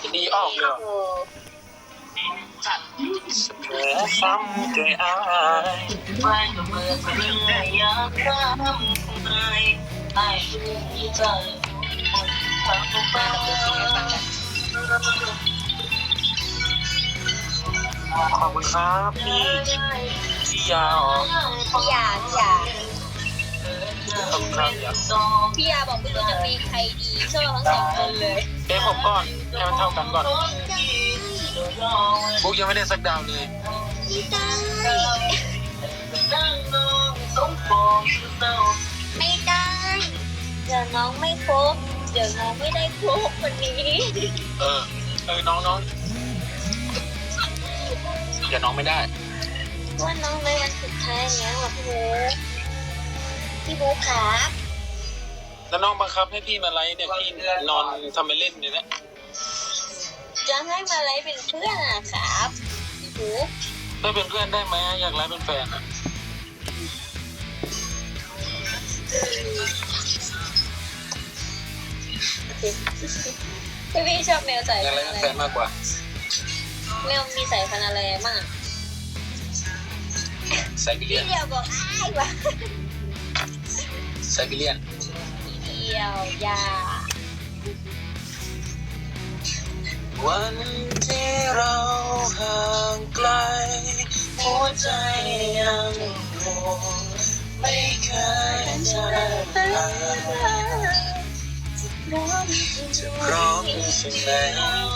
คือดีออกเลยเหรอเออเธอซ้ำใจอายไม่ก็เมื่อเธออยากทำไมไอ้ที่ใจทำไปขอบคุณครับพี่พี่ยาวพี่ยาพี่ยา ขอบคุณครับยาวพี่ยาบอกไม่รู้จะมีใครดีชอบทั้งสองคนเลยเอ้ผมก่อนให้มันเท่ากันก่อนบุ๊กยังไม่ได้สักดาวเลยไม่ได้ไม่ได้เดี๋ยวน้องไม่ครบเดี๋ยวน้องไม่ได้ครบวันนี้เออเออน้องน้องเดี๋ยวน้องไม่ได้ว่าน้องเลยวันสุดท้ายเนี้ยว่ะพี่บู พี่บูครับแล้วน้องบังคับให้พี่มาไลฟ์เนี่ยพี่นอนทำไปเล่นเนี่ยนะจะให้มาไลฟ์เป็นเพื่อนอะครับพี่บูได้เป็นเพื่อนได้ไหมอยากไลฟ์เป็นแฟนอะพี่พี่ชอบแมวสายอยากพัไลนฟ์ธุ์เป็นอะไรแฟนมากกว่า แมวมีสายพันธุ์อะไรบ้างอะไซบีเรีพี่ยนเดียวบอกอ้ายวะ ไซบีเรียนเดียวยา วันที่เราห่างไกล หัวใจยังห่วงไม่เคยจะลาจะร้อมสิ่งไหน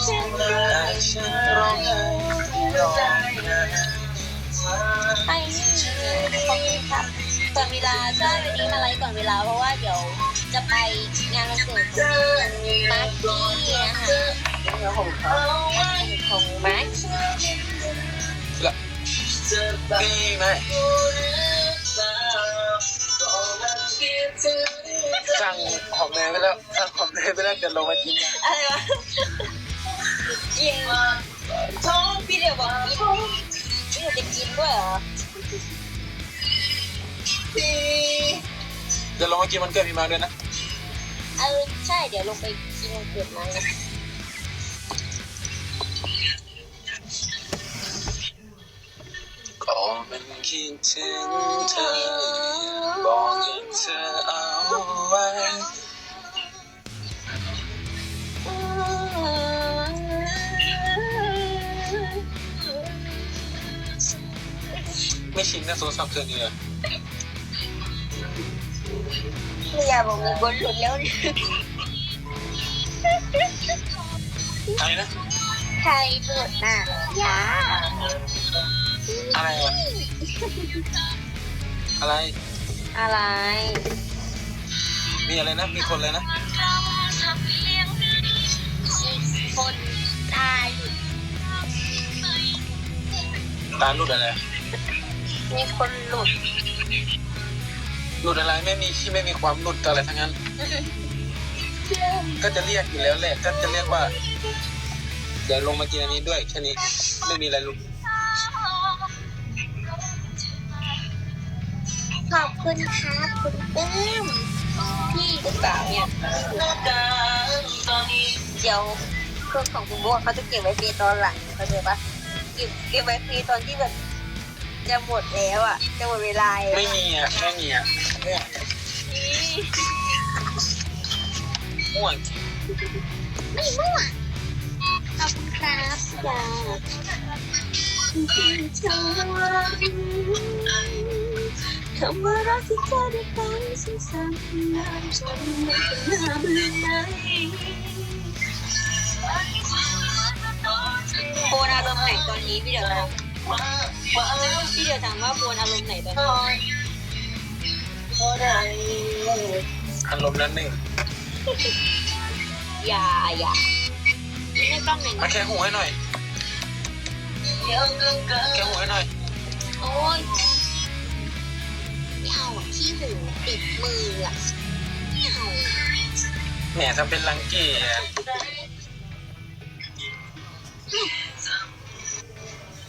จะมาให้ฉันร้องไห้ร้องไห้ไอ้นี่ขอบคุณครับ ก่อนเวลาใช่วันนี้มาไลฟ์ก่อนเวลาเพราะว่าเดี๋ยวจะไปงานวันเกิดของมาร์กี้นะคะของมาร์กี้ละดีไหมสั่งของเนยไปแล้วสั่งของเนยไปแล้วเดี๋ยวลงมากินกันอะไรวะยิงพี่เดียวบอกกินพี่เดียวจะกินด้วยเหรอ เดี๋ยวลงมากินมันเกิดพี่มาด้วยนะ เออใช่เดี๋ยวลงไปกินวันเกิดมานะก็มันคิดถึงเธอ บอกกับเธอเอาไว้ ไม่ชินนะโทรศัพท์เครื่องนี้เลยพี่ยากบอกมีบนหลุดแล้วเนี่ยอะไรนะใครหลุดน่ะยาอะไรอะอะไร อะไร มีอะไรนะ มีคนเลยนะคนตายตาหลุดอะไร มีคนหลุด หลุดอะไรไม่มีที่ไม่มีความหลุดอะไรทั้งนั้น ก็จะเรียกอยู่แล้วแหละก็จะเรียกว่าเดี๋ยวลงมากินอันนี้ด้วยแค่นี้ไม่มีอะไรลุดขอบคุณครับคุณปื้มพี่หรือเป๋าเนี่ยเดี๋ยวเครื่องของคุณโบเขาจะเก็บไว้ฟรีตอนหลังเขาใจปะเก็บเก็บไว้ฟรีตอนที่แบบ จะหมดแล้วอะ จะหมดเวลาแล้วไม่มีอะไม่มีอะม่วงม่วงไม่มั่วขอบคุณครับจ้าคำว่ารักที่เธอได้ฟังซ้ำๆนานจนไม่เป็นหน้าเบื่อไหนโบนอารมณ์ไหนตอนนี้พี่เดี๋ยวนะ พี่เดี๋ยวถามว่าโบนอารมณ์ไหนตอนนี้อารมณ์นั้นหนึ่งอย่าอย่าไม่ต้องหนึ่งมาแค่หูให้หน่อยแค่หูให้หน่อย โอ้ยไม่เอาอะขี้หูติดมืออะไม่เอาแหมทำเป็นรังเกียจ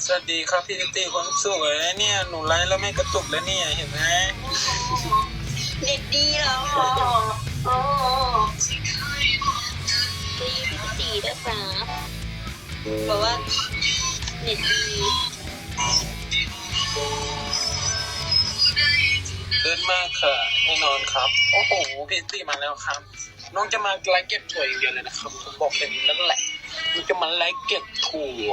สวัสดีครับพี่ติตี้คนสวยเนี่ยหนูไลฟ์แล้วไม่กระตุกแล้วเนี่ยเห็นไหมเด็ดดีเหรอโอ้ดีพี่ตีด้วยครับบอกว่าเน็ตดีเดินมากค่ะแน่นอนครับ โอ้โหพี่ตีมาแล้วครับ น้องจะมาไลฟ์เก็บถั่วอย่างเดียวเลยนะครับผมบอกเป็นนั่นแหละมันจะมาไลฟ์เก็บถั่ว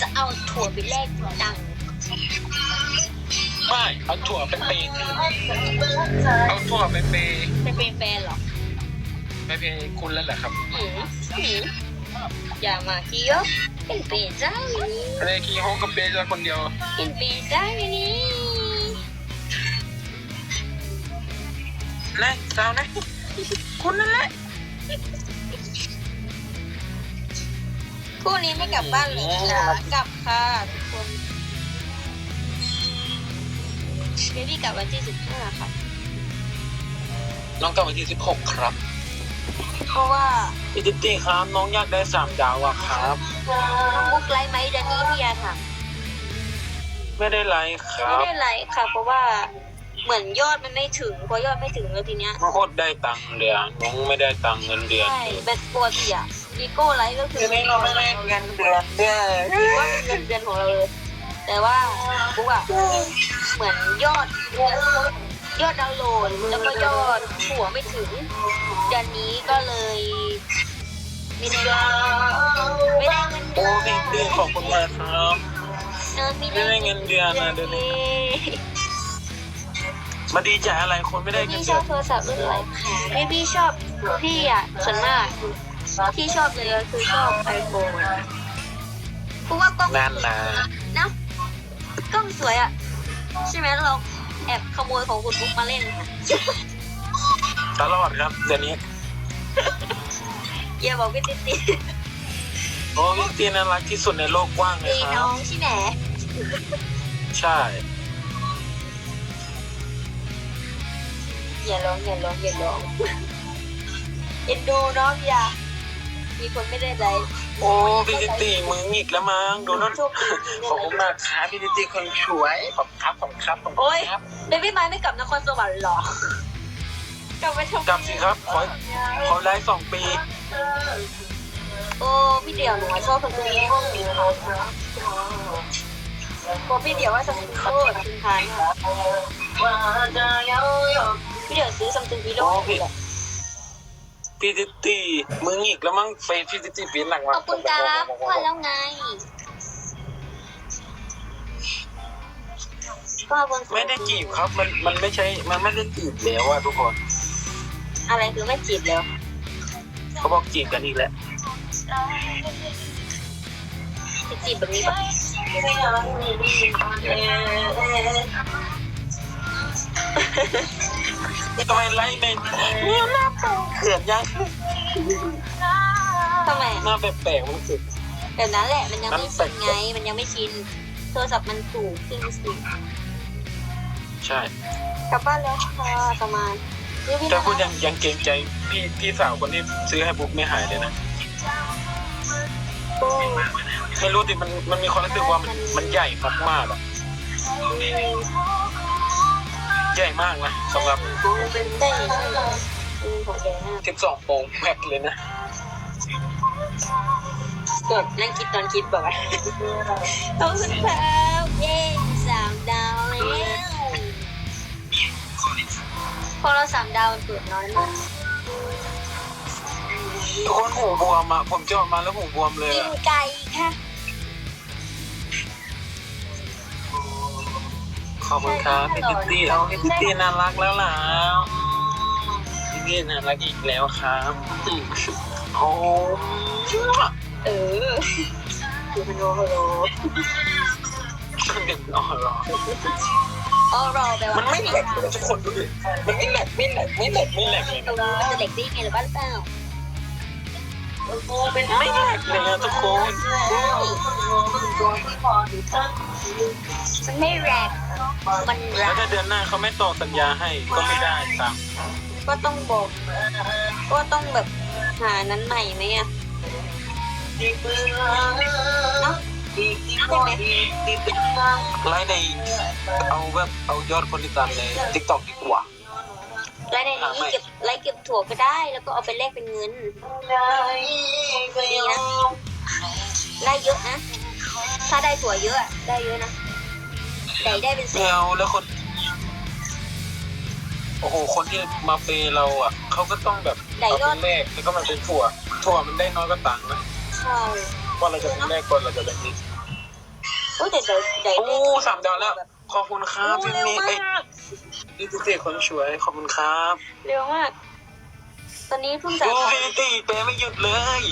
จะเอาถั่วไปแลกตังค์ไม่เอาถั่วไปเปย์เอาถั่วไปเปย์ไปเป็นแฟนเหรอไปเปย์คุณแล้วแหละครับหืมหืมอย่ามาเกี่ยวเป็นเปย์เจ้าอย่างนี้อะไรคีโฮกับเปย์จะคนเดียวเป็นเปย์เจ้าอย่างนี้นะสาวนะคุณนั่นแหละ คู่นี้ไม่กลับบ้านเลยค่ะกลับค่ะทุกคนเบบี้กลับวันที่สิบห้าค่ะ น้องกลับวันที่สิบหกครับ เพราะว่าพี่ติ๊ตี้ครับ น้องอยากได้สามดาวอะครับ น้องบุ๊กไลฟ์ไหมเดือนนี้พี่ยาถามไม่ได้ไลค์ครัไม่บได้ไลฟ์ค่ะ เพราะว่าเหมือนยอดมันไม่ถึงพอยอดไม่ถึงแล้วทีเนี้ย โคตรได้ตังค์เลยอะน้องไม่ได้ตังค์เงินเดือนใช่แบบปกติอะ อีโก้ไลฟ์ก็คือเราไม่ได้เงินเดือนเนี่ยว่าเป็นเงินเดือนของเราเลย แต่ว่าบุ๊กอะเหมือนยอดยอดดาวน์โหลดแล้วก็ยอดหัวไม่ถึงเดือนนี้ก็เลยไม่ได้ไม่ได้เงินเดืโอ้อนพี่ติ๊ขอบคุณมากครับ เออไม่ได้เงินเดือนนะเดือนนี้ มาดีใจอะไรคนไม่ได้เงิพี่นชเดืออบนโทรศัพท์รุ่นอะไรพี่พี่ชอบพี่อะส่วนมาก ที่ชอบเลยก็คือชอบไอโฟนเพราะว่ากล้องนั่นนะนะกล้องสวยอะใช่ไหมเราแอบขโมยของคุณบุ๊กมาเล่นค่ะตลอดครับเดี๋ยวนี้อย่าบอกพี่ติ๊ติ๊โอ้พี่ติ๊น่ารักที่สุดในโลกกว้างเลยตีคน้รัอบงใช่ไหมใช่อย่าร้องอย่าร้องอย่าร้องเอ็นดูน้องอย่า มีคนไม่ได้ใจโอ้พี่ติ๊มือหงิกแล้วมั้งดูนั่นโชคดีจริงขอบเลคุยณมากครับพี่ติ๊คนสวยขอบคุณครับขอบคุณครับขอบโอ้คุยณครับเบบี้ไม้ไม่กลับนครสวรรค์หรอ กลับไปทำไมกลับสิครับขอขอไลฟ์สองปี โอ้พี่เดี่ยวหนูชอบคนตัวนี้ห้องนี้ค่ะโอ้พี่เดี่ยวว่าซัมซุงโคตรคุณทานค่ะพี่เดี่ยวซื้อซัมซุงฮีโร่โอ้ พี่พี่ติ๊ตี้มือหงิกแล้วมั้งเฟซพี่ติ๊ตี้ปีนหนังขมาอบคุณครับว่าแล้วไงก็บนไม่ได้จีบครับ มันมันไม่ใช่ มันไม่ได้จีบแล้วอะทุกคน อะไรคือไม่จีบแล้ว เขาบอกจีบกันอีกแล้วจะจีบแบบนี้ปะ ทำไมไลฟ์เป็นเนี่ยหน้าเปล่าเขินยังทำไมหน้าแปลกๆมันสุดเดี๋ยวนั้นแหละมันยังไม่มันแปลชินกไง มันยังไม่ชินโทรศัพท์มันสูงขึ้นสิใช่กลับบ้านแล้วค่ะประมาณนี่พี่แต่นะพูดยังยังเกรงใจพี่พี่สาวคนที่ซื้อให้บุ๊กไม่หายเลยนะโอ้ไม่รู้ดิมันมันมีความรู้สึกว่ามันมันใหญ่มากๆอะ ใหญ่มากนะสำหรับได้ใช่ไหมอืมของแกนะ12โปรแม็กเลยนะกดนั่งคิดตอนคิดแบบว่าขอบคุณครับเย้สามดาวแล้วพอเราสามดาวมันเปิดน้อยมากทุกคนหูบวมอะผมจอดมาแล้วหูบวมเลยกินอะไก่ ขอบคุณครับพี่ติ๊ตี้เอาพี่ติ๊ตี้น่ารักแล้วล่ะพี่ติ๊ตี้น่ารักอีกแล้วครับโอ้เออคือมันโอโรเด็กอ๋อเหรอออรอแปลว่ามันไม่แหลกเลยทุกคนดูดิมันไม่แหลกไม่แหลกไม่แหลกไม่แหลกเลยมันจะเด็กได้ไงหรือบ้านเปล่าไม่แหลกเลยนะทุกคน มันไม่แรก มันแรแล้วกถ้าเดือนหน้าเขาไม่ต่อสัญญาให้ก็ไม่ได้ตามก็ต้องบอก ก็ต้องแบบหานั้นใหม่ไหมอะเนาะใช่ไหมไลฟ์ในเอาแบบเอายอดคนติดตามในทิกตอกดีกว่าไล่ในนี้เก็บไล่เก็บถั่วก็ได้ แล้วก็เอาไปแลกเป็นเงินก็ยอมไล่เยอะนะ ถ้าได้ถั่วเยอะอะได้เยอะนะ ได้ได้เป็นแสไม่นเอาแล้วคน โอ้โห คนที่มาเปย์เราอะ เขาก็ต้องแบบได้เอายอเป็ดนแรกแล้วก็มันเป็นถั่ว ถั่วมันได้น้อยกว่าตังค์นะใช่ว่าเราจะเป็นแรกก่อนเราจะเป็นที่โอ้ยแต่ได้ได้โอ้สามดาวแล้ว ขอบคุณครับโอ้พี่เร็วมีมาเอ้ยกพี่ติติคนสวย ขอบคุณครับเร็วมาก ตอนนี้เพิ่งจ่ายโอ้พี่ติติเปย์ไม่หยุดเลย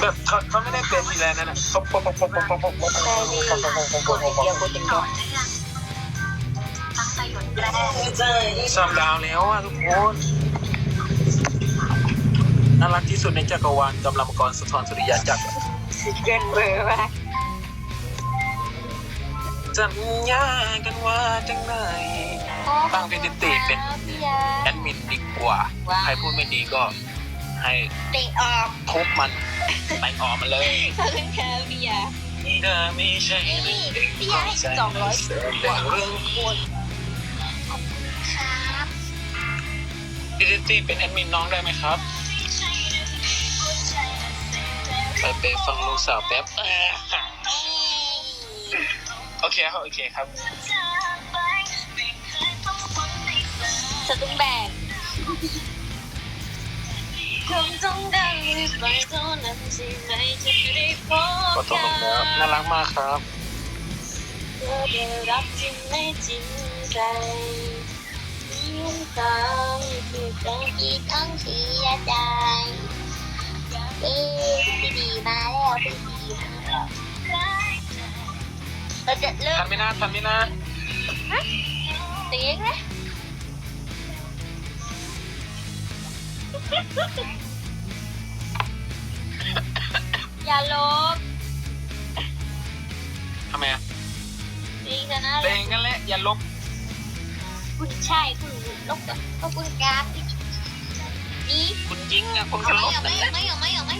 แบบเขาเขาไม่ได้เป็นทีแรกนั่นะเขาปบปบปบปบปบปบปบได้ดีกดอย่างเดียวกดอย่างเดียวใจสามดาวแล้วอะทุกคนน่ารักที่สุดในจักรวาลกำลังมกรสะทอนสุริยะจักรเกินเบอร์มากสัญญากันว่าจังไหนตั้งเป็นติติเป็นแอดมินดีกว่าใครพูดไม่ดีก็ให้ตะออกทุบมัน ไปออกมันเลยขอบคุณค่ะพี่ยานี่ก็ไม่ใช่นี่พี่ยาให้สองร้อยแต่เรื่องคนครับดิจิตี้เป็นแอดมินน้องได้ไหมครับไปไปฟังลูกสาวแป๊บอ่าโอเคครับโอเคครับสตุ้งแบก คงต้องดังไปเท่านั้นใช่ไหมที่จะได้พบก็ต้องลงแล้วน่ารักมากครับเธอได้รักจริงไม่จริงใจยิ้มตามคือเป็นอีกต้องเสียใจเอ๊ะพี่ดีมาแล้วพี่ดีมาแล้วเราจะเริ่ทัมนไหม่น่าทันไหม่น่าเตียงไห อย่าลบทำไมอะจริงนะเพลงกันแหละอย่าลบคุณใช่คุณลบก็คุณกราฟนี่คุณยิงอะคุณเอาก็ไหมลบเอาไหมนั่นแหเอาละไหมเอาไหมเอาไหม